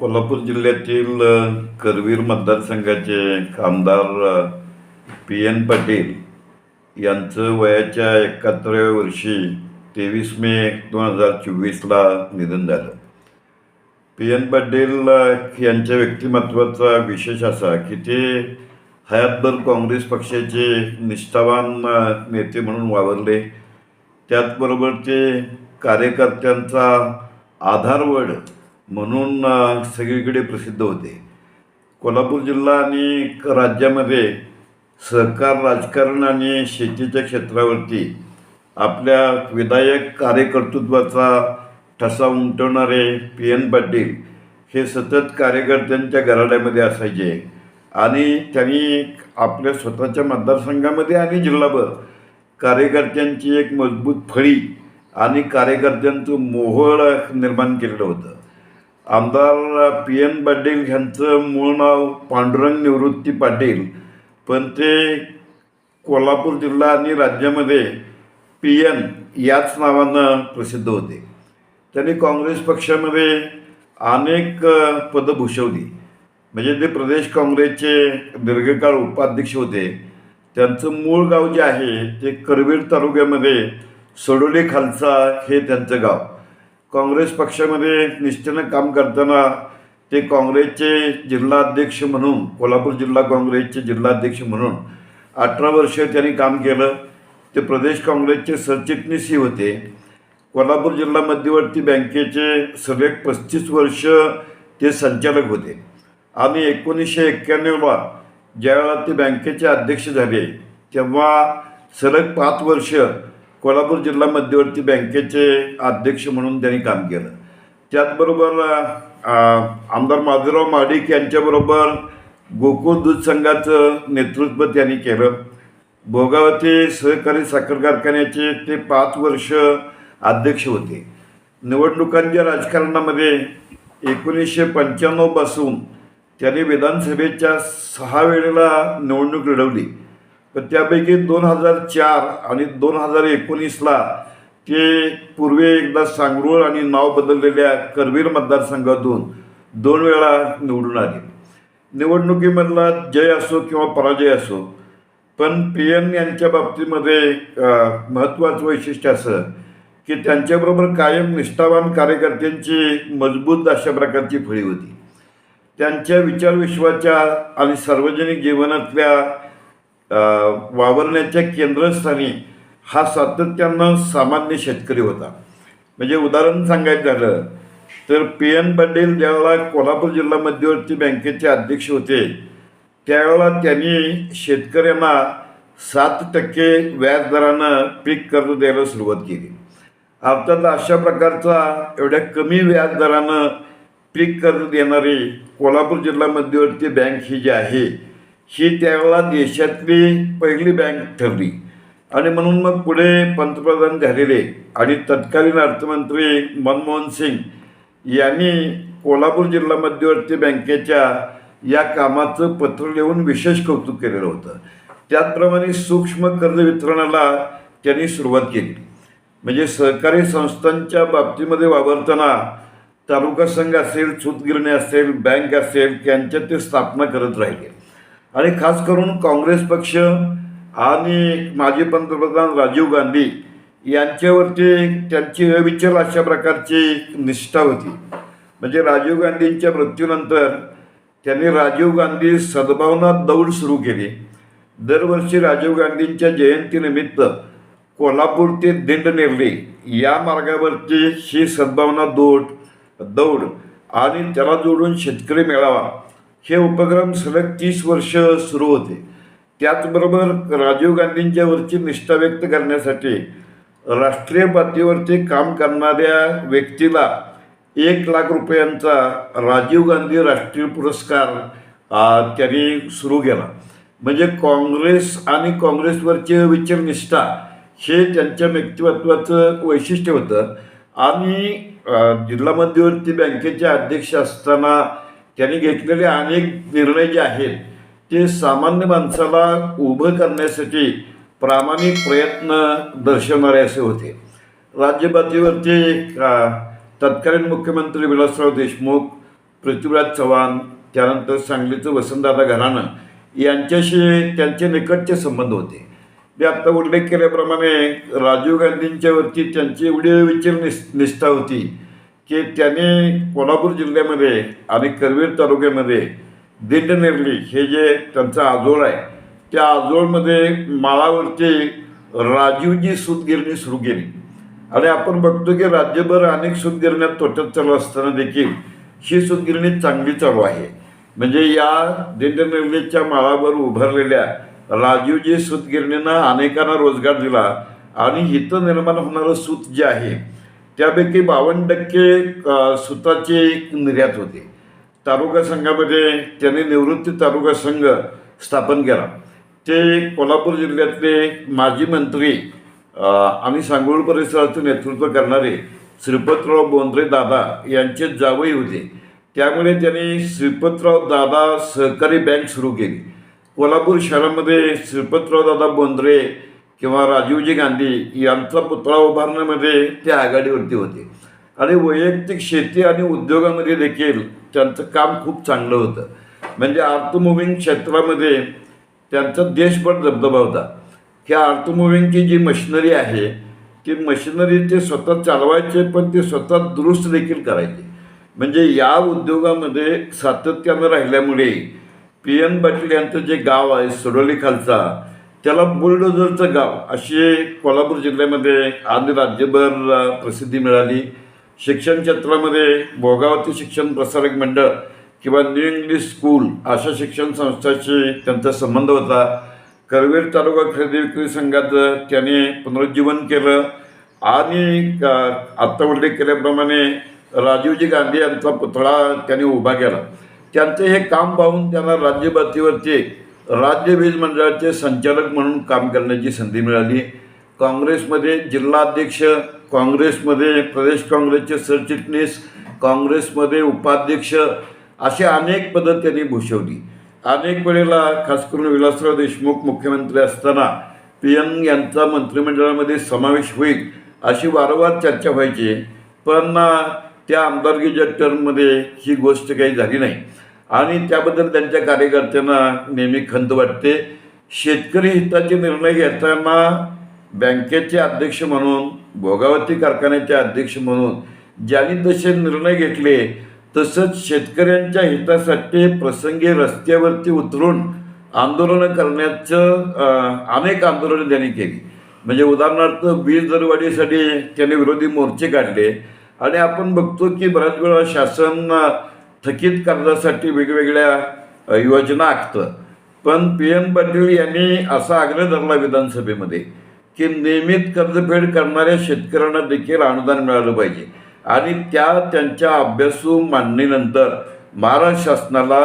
कोल्हापूर जिल्ह्यातील करवीर मतदारसंघाचे आमदार पी एन पाटील यांचं वयाच्या एकाहत्तराव्या वर्षी तेवीस मे दोन हजार चोवीसला निधन झालं. पी एन पाटील यांच्या व्यक्तिमत्वाचा विशेष असा की ते हयातभर काँग्रेस पक्षाचे निष्ठावान नेते म्हणून वावरले. त्याचबरोबर ते कार्यकर्त्यांचा आधारवड म्हणून सगळीकडे प्रसिद्ध होते. कोल्हापूर जिल्हा आणि राज्यामध्ये सहकार राजकारण आणि शेतीच्या क्षेत्रावरती आपल्या विधायक कार्यकर्तृत्वाचा ठसा उमटवणारे पी एन पाटील हे सतत कार्यकर्त्यांच्या घराड्यामध्ये असायचे. आणि त्यांनी आपल्या स्वतःच्या मतदारसंघामध्ये आणि जिल्हाभर कार्यकर्त्यांची एक मजबूत फळी आणि कार्यकर्त्यांचं मोहळ निर्माण केलेलं होतं. आमदार पी एन पाटील ह्यांचं मूळ नाव पांडुरंग निवृत्ती पाटील पण ते कोल्हापूर जिल्हा आणि राज्यामध्ये पी एन याच नावानं प्रसिद्ध होते. त्यांनी काँग्रेस पक्षामध्ये अनेक पदं भूषवली. म्हणजे ते प्रदेश काँग्रेसचे दीर्घकाळ उपाध्यक्ष होते. त्यांचं मूळ गाव जे आहे ते करवीर तालुक्यामध्ये सडोली खालसा हे त्यांचं गाव. काँग्रेस पक्षामध्ये निष्ठेनं काम करताना ते काँग्रेसचे जिल्हाध्यक्ष म्हणून कोल्हापूर जिल्हा काँग्रेसचे जिल्हाध्यक्ष म्हणून अठरा वर्ष त्यांनी काम केलं. ते प्रदेश काँग्रेसचे सरचिटणीसही होते. कोल्हापूर जिल्हा मध्यवर्ती बँकेचे सलग पस्तीस वर्ष ते संचालक होते. आणि एकोणीसशे एक्क्याण्णवला ज्यावेळेला ते बँकेचे अध्यक्ष झाले तेव्हा सलग पाच वर्ष कोल्हापूर जिल्हा मध्यवर्ती बँकेचे अध्यक्ष म्हणून त्यांनी काम केलं. त्याचबरोबर आमदार माधुराव माडिक यांच्याबरोबर गोकुळ दूध संघाचं नेतृत्व त्यांनी केलं. भोगावती सहकारी साखर कारखान्याचे ते पाच वर्ष अध्यक्ष होते. निवडणुकांच्या राजकारणामध्ये एकोणीसशे पंच्याण्णवपासून त्यांनी विधानसभेच्या सहा वेळेला निवडणूक लढवली. तर त्यापैकी दोन हजार चार आणि दोन हजार एकोणीसला ते पूर्वी एकदा सांगरूळ आणि नाव बदललेल्या करवीर मतदारसंघातून दोन वेळा निवडून आले. निवडणुकीमधला जय असो किंवा पराजय असो पण पी एन यांच्या बाबतीमध्ये महत्त्वाचं वैशिष्ट्य असं की त्यांच्याबरोबर कायम निष्ठावान कार्यकर्त्यांची मजबूत अशा प्रकारची फळी होती. त्यांच्या विचारविश्वाच्या आणि सार्वजनिक जीवनातल्या वावरण्याच्या केंद्रस्थानी हा सातत्यानं सामान्य शेतकरी होता. म्हणजे उदाहरण सांगायचं झालं तर पी एन पाटील ज्यावेळेला कोल्हापूर जिल्हा मध्यवर्ती बँकेचे अध्यक्ष होते त्यावेळेला त्यांनी शेतकऱ्यांना सात टक्के व्याजदरानं पीक कर्ज द्यायला सुरुवात केली. अर्थात अशा प्रकारचा एवढ्या कमी व्याजदरानं पीक कर्ज देणारी कोल्हापूर जिल्हा मध्यवर्ती बँक ही जी आहे ही त्यावेळेला देशातली पहिली बँक ठरली. आणि म्हणून मग पुढे पंतप्रधान झालेले आणि तत्कालीन अर्थमंत्री मनमोहन सिंग यांनी कोल्हापूर जिल्हा मध्यवर्ती बँकेच्या या कामाचं पत्र लिहून विशेष कौतुक केलेलं होतं. त्याचप्रमाणे सूक्ष्म कर्ज वितरणाला त्यांनी सुरुवात केली. म्हणजे सहकारी संस्थांच्या बाबतीमध्ये वावरताना तालुका संघ असेल सूतगिरणी असेल बँक असेल त्यांच्या ते स्थापना करत राहिले. आणि खास करून काँग्रेस पक्ष आणि माजी पंतप्रधान राजीव गांधी यांच्यावरती त्यांची अविचल अशा प्रकारची निष्ठा होती. म्हणजे राजीव गांधींच्या मृत्यूनंतर त्यांनी राजीव गांधी सद्भावना दौड सुरू केली. दरवर्षी राजीव गांधींच्या जयंतीनिमित्त कोल्हापूर ते दिंडनेरली या मार्गावरती ही सद्भावना दौड दौड आणि त्याला जोडून शेतकरी मेळावा हे उपक्रम सलग तीस वर्ष सुरू होते. त्याचबरोबर राजीव गांधींच्यावरची निष्ठा व्यक्त करण्यासाठी राष्ट्रीय पातळीवरती काम करणाऱ्या व्यक्तीला एक लाख रुपयांचा राजीव गांधी राष्ट्रीय पुरस्कार त्यांनी सुरू केला. म्हणजे काँग्रेस आणि काँग्रेसवरची अविचल निष्ठा हे त्यांच्या व्यक्तिमत्वाचं वैशिष्ट्य होतं. आणि जिल्हा मध्यवर्ती बँकेचे अध्यक्ष असताना त्यांनी घेतलेले अनेक निर्णय जे आहेत ते सामान्य माणसाला उभं करण्यासाठी प्रामाणिक प्रयत्न दर्शवणारे असे होते. राज्यपातळीवरती तत्कालीन मुख्यमंत्री विलासराव देशमुख पृथ्वीराज चव्हाण त्यानंतर सांगलीचं वसंतदादा घराणं यांच्याशी त्यांचे निकटचे संबंध होते. मी आत्ता उल्लेख केल्याप्रमाणे राजीव गांधींच्यावरती त्यांची एवढी विचार निष्ठा होती. की त्याने कोल्हापूर जिल्ह्यामध्ये आणि करवीर तालुक्यामध्ये दिंडनेरली हे जे त्यांचं आजोळ आहे त्या आजोळमध्ये माळावरचे राजीवजी सूतगिरणी सुरू केली. आणि आपण बघतो की राज्यभर अनेक सूतगिरण्या तोट्यात चालू असताना देखील ही सूतगिरणी चांगली चालू आहे. म्हणजे या दिंडनिर्णीच्या माळावर उभारलेल्या राजीवजी सूतगिरणीनं अनेकांना रोजगार दिला आणि इथं निर्माण होणारं सूत जे आहे त्यापैकी बावन्न टक्के अ, सुताची निर्यात होते. तालुका संघामध्ये त्यांनी निवृत्ती तालुका संघ स्थापन केला. ते कोल्हापूर जिल्ह्यातले माजी मंत्री आणि सांगोळ परिसराचं नेतृत्व करणारे श्रीपतराव बोंद्रे दादा यांचे जावई होते. त्यामुळे त्यांनी श्रीपतराव दादा सहकारी बँक सुरू केली. कोल्हापूर शहरामध्ये श्रीपतराव दादा बोंद्रे किंवा राजीवजी गांधी यांचा पुतळा उभारण्यामध्ये ते आघाडीवरती होते. आणि वैयक्तिक शेती आणि उद्योगामध्ये देखील त्यांचं काम खूप चांगलं होतं. म्हणजे आर्थ क्षेत्रामध्ये त्यांचा देशभर दबदबा होता. की आर्थ जी मशिनरी आहे ती मशिनरी ते स्वतः चालवायचे पण ते स्वतः दुरुस्त देखील करायचे. म्हणजे या उद्योगामध्ये सातत्यानं राहिल्यामुळे पी एन पाटील यांचं जे गाव आहे सडोली खालचा त्याला बुलडोझरचं गाव असे कोल्हापूर जिल्ह्यामध्ये आणि राज्यभर प्रसिद्धी मिळाली. शिक्षण क्षेत्रामध्ये भोगावती शिक्षण प्रसारक मंडळ किंवा न्यू इंग्लिश स्कूल अशा शिक्षण संस्थाशी त्यांचा संबंध होता. करवीर तालुका खरेदी विक्री संघाचं त्याने पुनरुज्जीवन केलं आणि आत्ता उल्लेख केल्याप्रमाणे राजीवजी गांधी यांचा पुतळा त्यांनी उभा केला. त्यांचं हे काम पाहून त्यांना राज्यपातळीवरती राज्य वीज मंडळाचे संचालक म्हणून काम करण्याची संधी मिळाली. काँग्रेसमध्ये जिल्हाध्यक्ष काँग्रेसमध्ये प्रदेश काँग्रेसचे सरचिटणीस काँग्रेसमध्ये उपाध्यक्ष अशी अनेक पदं त्यांनी भूषवली. अनेक वेळेला खास करून विलासराव देशमुख मुख्यमंत्री असताना पी एम यांचा मंत्रिमंडळामध्ये समावेश होईल अशी वारंवार चर्चा व्हायची पण त्या आमदारकीच्या टर्ममध्ये ही गोष्ट काही झाली नाही. आणि त्याबद्दल त्यांच्या कार्यकर्त्यांना नेहमी खंत वाटते. शेतकरी हिताचे निर्णय घेताना बँकेचे अध्यक्ष म्हणून भोगावती कारखान्याचे अध्यक्ष म्हणून ज्यांनी तसे निर्णय घेतले तसंच शेतकऱ्यांच्या हितासाठी प्रसंगी रस्त्यावरती उतरून आंदोलनं करण्याचं अनेक आंदोलनं त्यांनी केली. म्हणजे उदाहरणार्थ वीज दरवाढीसाठी त्यांनी विरोधी मोर्चे काढले. आणि आपण बघतो की बऱ्याच वेळा शासन थकीत कर्जासाठी वेगवेगळ्या योजना आखतं. पण पी एन पाटील यांनी असा आग्रह धरला विधानसभेमध्ये की नियमित कर्जफेड करणाऱ्या शेतकऱ्यांना देखील अनुदान मिळालं पाहिजे. आणि त्या त्यांच्या अभ्यासू मांडणीनंतर महाराष्ट्र शासनाला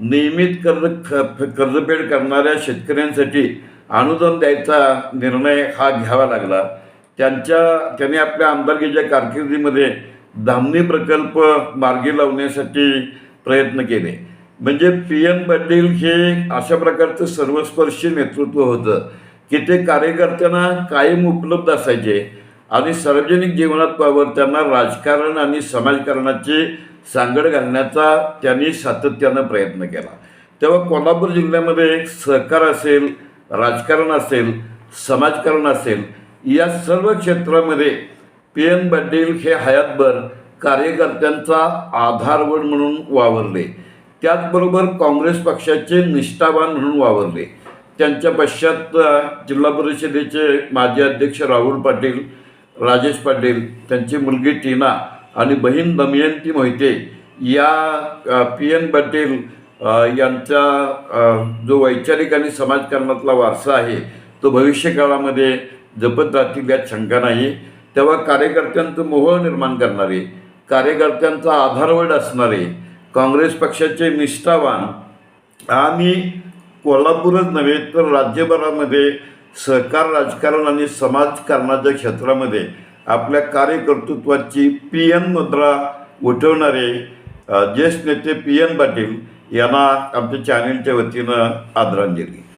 नियमित कर्ज ख कर्जफेड करणाऱ्या शेतकऱ्यांसाठी अनुदान द्यायचा निर्णय हा घ्यावा लागला. त्यांच्या त्यांनी आपल्या आमदारकीच्या कारकिर्दीमध्ये धामणी प्रकल्प मार्गी लावण्यासाठी प्रयत्न केले. म्हणजे पी एन पाटील हे अशा प्रकारचं सर्वस्पर्शी नेतृत्व होतं की ते कार्यकर्त्यांना कायम उपलब्ध असायचे आणि सार्वजनिक जीवनात त्यांना राजकारण आणि समाजकारणाची सांगड घालण्याचा त्यांनी सातत्यानं प्रयत्न केला. तेव्हा कोल्हापूर जिल्ह्यामध्ये सहकार असेल राजकारण असेल समाजकारण असेल या सर्व क्षेत्रामध्ये पी एन पाटील हे हयातभर कार्यकर्त्यांचा आधारवड म्हणून वावरले. त्याचबरोबर काँग्रेस पक्षाचे निष्ठावान म्हणून वावरले. त्यांच्या पश्चात जिल्हा परिषदेचे माजी अध्यक्ष राहुल पाटील राजेश पाटील त्यांची मुलगी टीना आणि बहीण दमयंती मोहिते या पी एन पाटील यांचा जो वैचारिक आणि समाजकारणातला वारसा आहे तो भविष्यकाळामध्ये जपत राहतील यात शंका नाही. तेव्हा कार्यकर्त्यांचं मोहळ निर्माण करणारे कार्यकर्त्यांचा आधारवड असणारे काँग्रेस पक्षाचे निष्ठावान आणि कोल्हापूरच नव्हे तर राज्यभरामध्ये सहकार राजकारण आणि समाजकारणाच्या क्षेत्रामध्ये आपल्या कार्यकर्तृत्वाची पी एन मुद्रा उठवणारे ज्येष्ठ नेते पी एन पाटील यांना आमच्या चॅनेलच्या वतीनं आदरांजली.